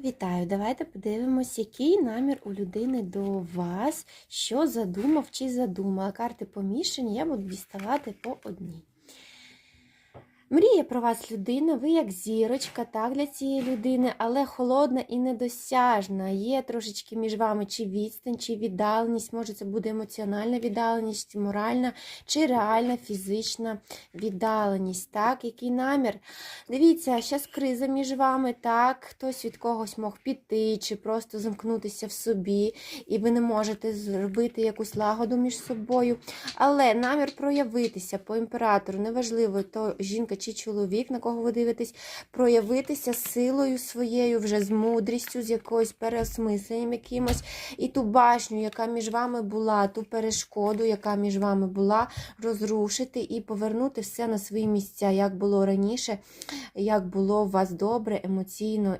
Вітаю! Давайте подивимось, який намір у людини до вас, що задумав чи задумала. Карти помішані, я буду діставати по одній. Мріє про вас людина, ви як зірочка, так, для цієї людини, але холодна і недосяжна. Є трошечки між вами чи відстань, чи віддаленість. Може, це буде емоціональна віддаленість, моральна, чи реальна фізична віддаленість. Так, який намір? Дивіться, зараз криза між вами, так, хтось від когось мог піти, чи просто замкнутися в собі, і ви не можете зробити якусь лагоду між собою. Але намір проявитися по імператору, неважливо, то жінка чи чоловік, на кого ви дивитесь, проявитися силою своєю, вже з мудрістю, з якоюсь переосмисленням якимось, і ту башню, яка між вами була, ту перешкоду, яка між вами була, розрушити і повернути все на свої місця, як було раніше, як було у вас добре, емоційно